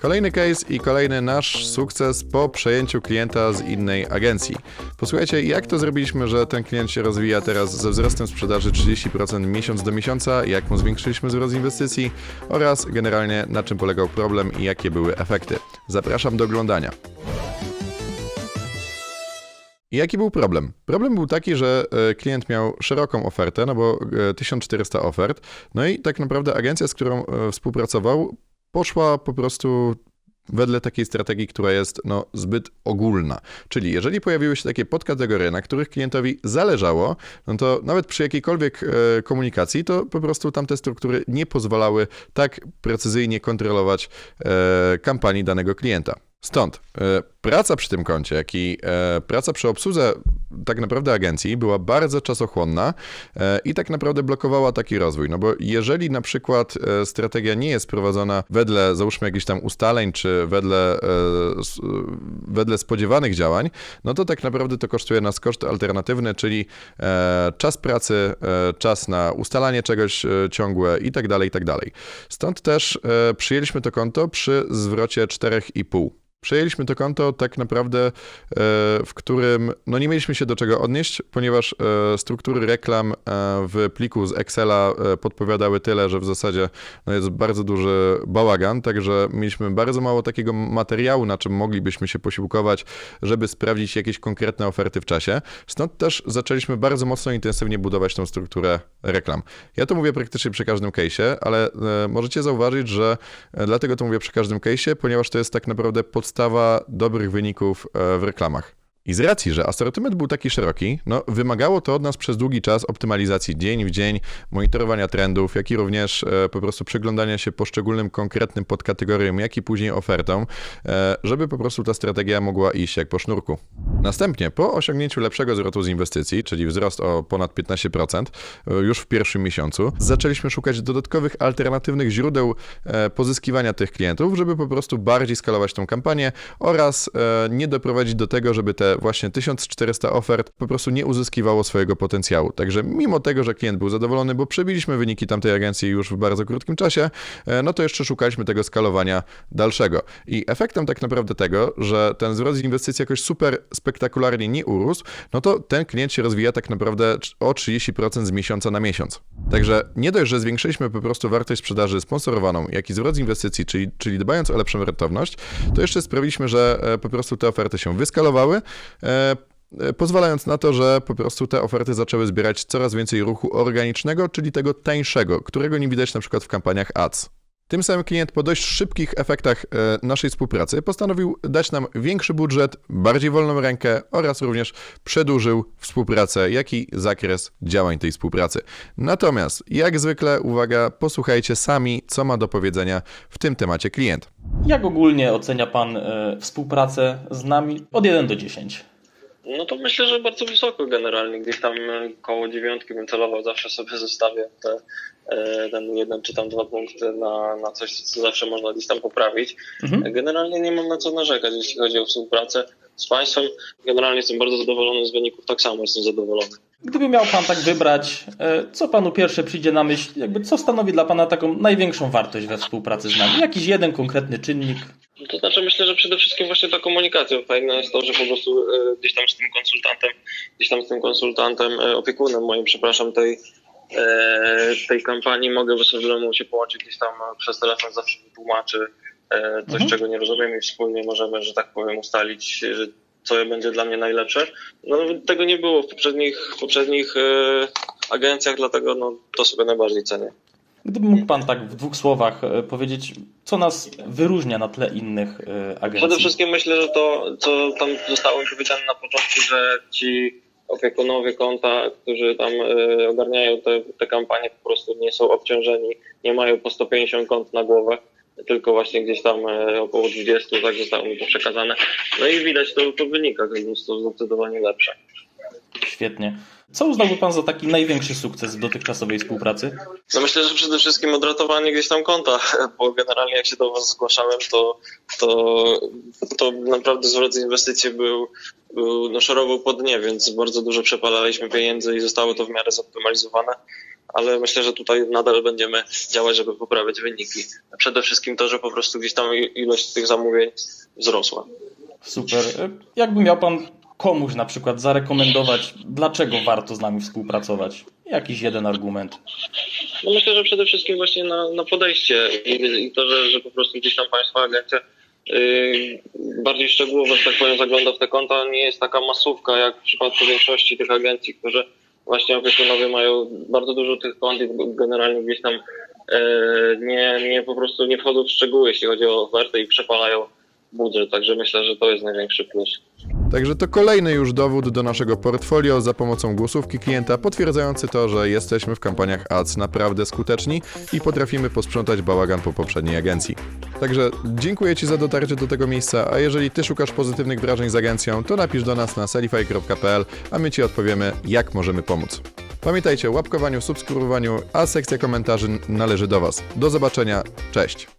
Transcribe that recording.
Kolejny case i kolejny nasz sukces po przejęciu klienta z innej agencji. Posłuchajcie, jak to zrobiliśmy, że ten klient się rozwija teraz ze wzrostem sprzedaży 30% miesiąc do miesiąca, jak mu zwiększyliśmy wzrost inwestycji oraz generalnie na czym polegał problem i jakie były efekty. Zapraszam do oglądania. I jaki był problem? Problem był taki, że e, klient miał szeroką ofertę, no bo e, 1400 ofert, no i tak naprawdę agencja, z którą e, współpracował, poszła po prostu wedle takiej strategii, która jest no, zbyt ogólna. Czyli jeżeli pojawiły się takie podkategorie, na których klientowi zależało, no to nawet przy jakiejkolwiek e, komunikacji, to po prostu tamte struktury nie pozwalały tak precyzyjnie kontrolować e, kampanii danego klienta. Stąd e, praca przy tym koncie, jak i e, praca przy obsłudze tak naprawdę agencji była bardzo czasochłonna e, i tak naprawdę blokowała taki rozwój. No bo jeżeli na przykład e, strategia nie jest prowadzona wedle, załóżmy, jakichś tam ustaleń, czy wedle, e, s- wedle spodziewanych działań, no to tak naprawdę to kosztuje nas koszt alternatywny, czyli e, czas pracy, e, czas na ustalanie czegoś e, ciągłe i tak dalej, i tak dalej. Stąd też e, przyjęliśmy to konto przy zwrocie 4,5. Przejęliśmy to konto tak naprawdę, e, w którym no nie mieliśmy się do czego odnieść, ponieważ e, struktury reklam e, w pliku z Excela podpowiadały tyle, że w zasadzie no jest bardzo duży bałagan, także mieliśmy bardzo mało takiego materiału, na czym moglibyśmy się posiłkować, żeby sprawdzić jakieś konkretne oferty w czasie. Stąd też zaczęliśmy bardzo mocno intensywnie budować tą strukturę reklam. Ja to mówię praktycznie przy każdym case'ie, ale możecie zauważyć, że dlatego to mówię przy każdym case'ie, ponieważ to jest tak naprawdę podstawa dobrych wyników e, w reklamach. I z racji, że asortyment był taki szeroki, no wymagało to od nas przez długi czas optymalizacji dzień w dzień, monitorowania trendów, jak i również e, po prostu przyglądania się poszczególnym konkretnym podkategoriom, jak i później ofertom, e, żeby po prostu ta strategia mogła iść jak po sznurku. Następnie, po osiągnięciu lepszego zwrotu z inwestycji, czyli wzrost o ponad 15% e, już w pierwszym miesiącu, zaczęliśmy szukać dodatkowych, alternatywnych źródeł e, pozyskiwania tych klientów, żeby po prostu bardziej skalować tą kampanię oraz e, nie doprowadzić do tego, żeby te właśnie 1400 ofert po prostu nie uzyskiwało swojego potencjału. Także mimo tego, że klient był zadowolony, bo przebiliśmy wyniki tamtej agencji już w bardzo krótkim czasie, no to jeszcze szukaliśmy tego skalowania dalszego. I efektem tak naprawdę tego, że ten wzrost z inwestycji jakoś super spektakularnie nie urósł, no to ten klient się rozwija tak naprawdę o 30% z miesiąca na miesiąc. Także nie dość, że zwiększyliśmy po prostu wartość sprzedaży sponsorowaną, jak i zwrot z inwestycji, czyli, czyli dbając o lepszą rentowność, to jeszcze sprawiliśmy, że e, po prostu te oferty się wyskalowały, e, e, pozwalając na to, że po prostu te oferty zaczęły zbierać coraz więcej ruchu organicznego, czyli tego tańszego, którego nie widać na przykład w kampaniach ads. Tym samym klient po dość szybkich efektach e, naszej współpracy postanowił dać nam większy budżet, bardziej wolną rękę oraz również przedłużył współpracę, jak i zakres działań tej współpracy. Natomiast, jak zwykle, uwaga, posłuchajcie sami, co ma do powiedzenia w tym temacie klient. Jak ogólnie ocenia Pan e, współpracę z nami od 1 do 10? No to myślę, że bardzo wysoko generalnie. Gdzieś tam e, koło dziewiątki bym celował, zawsze sobie zostawię te, e, ten jeden czy tam dwa punkty na, na coś, co zawsze można gdzieś tam poprawić. Mhm. Generalnie nie mam na co narzekać, jeśli chodzi o współpracę z Państwem. Generalnie jestem bardzo zadowolony z wyników, tak samo jestem zadowolony. Gdyby miał Pan tak wybrać, e, co Panu pierwsze przyjdzie na myśl, jakby co stanowi dla Pana taką największą wartość we współpracy z nami? Jakiś jeden konkretny czynnik? To znaczy myślę, że przede wszystkim właśnie ta komunikacja. Fajne jest to, że po prostu e, gdzieś tam z tym konsultantem, gdzieś tam z tym konsultantem, e, opiekunem moim, przepraszam, tej, e, tej kampanii mogę bez problemu się połączyć gdzieś tam przez telefon, zawsze wytłumaczy e, coś, Mhm. czego nie rozumiem i wspólnie możemy, że tak powiem, ustalić, że co będzie dla mnie najlepsze. No tego nie było w poprzednich, w poprzednich agencjach, dlatego no, to sobie najbardziej cenię. Gdyby mógł Pan tak w dwóch słowach e, powiedzieć, co nas wyróżnia na tle innych e, agencji? Przede wszystkim myślę, że to, co tam zostało powiedziane na początku, że ci opiekunowie konta, którzy tam e, ogarniają te, te kampanie, po prostu nie są obciążeni, nie mają po 150 kont na głowę, tylko właśnie gdzieś tam około 20, tak zostało mi to przekazane. No i widać to po wynikach, jest to zdecydowanie lepsze. Świetnie. Co uznałby Pan za taki największy sukces w dotychczasowej współpracy? No myślę, że przede wszystkim odratowanie gdzieś tam konta, bo generalnie jak się do Was zgłaszałem, to, to, to naprawdę zwrot z inwestycji był, był no, szorował po dnie, więc bardzo dużo przepalaliśmy pieniędzy i zostało to w miarę zoptymalizowane. ale myślę, że tutaj nadal będziemy działać, żeby poprawiać wyniki. Przede wszystkim to, że po prostu gdzieś tam ilość tych zamówień wzrosła. Super. Jakby miał pan komuś na przykład zarekomendować, dlaczego warto z nami współpracować? Jakiś jeden argument. No myślę, że przede wszystkim właśnie na, na podejście i, i to, że, że po prostu gdzieś tam Państwa agencja yy, bardziej szczegółowo, że tak powiem, zagląda w te konta, nie jest taka masówka jak w przypadku większości tych agencji, które właśnie opiekunowie mają bardzo dużo tych kont i generalnie gdzieś tam yy, nie, nie po prostu nie wchodzą w szczegóły, jeśli chodzi o ofertę i przepalają budżet, także myślę, że to jest największy plus. Także to kolejny już dowód do naszego portfolio za pomocą głosówki klienta, potwierdzający to, że jesteśmy w kampaniach ads naprawdę skuteczni i potrafimy posprzątać bałagan po poprzedniej agencji. Także dziękuję Ci za dotarcie do tego miejsca, a jeżeli Ty szukasz pozytywnych wrażeń z agencją, to napisz do nas na selify.pl, a my Ci odpowiemy, jak możemy pomóc. Pamiętajcie o łapkowaniu, subskrybowaniu, a sekcja komentarzy należy do Was. Do zobaczenia, cześć!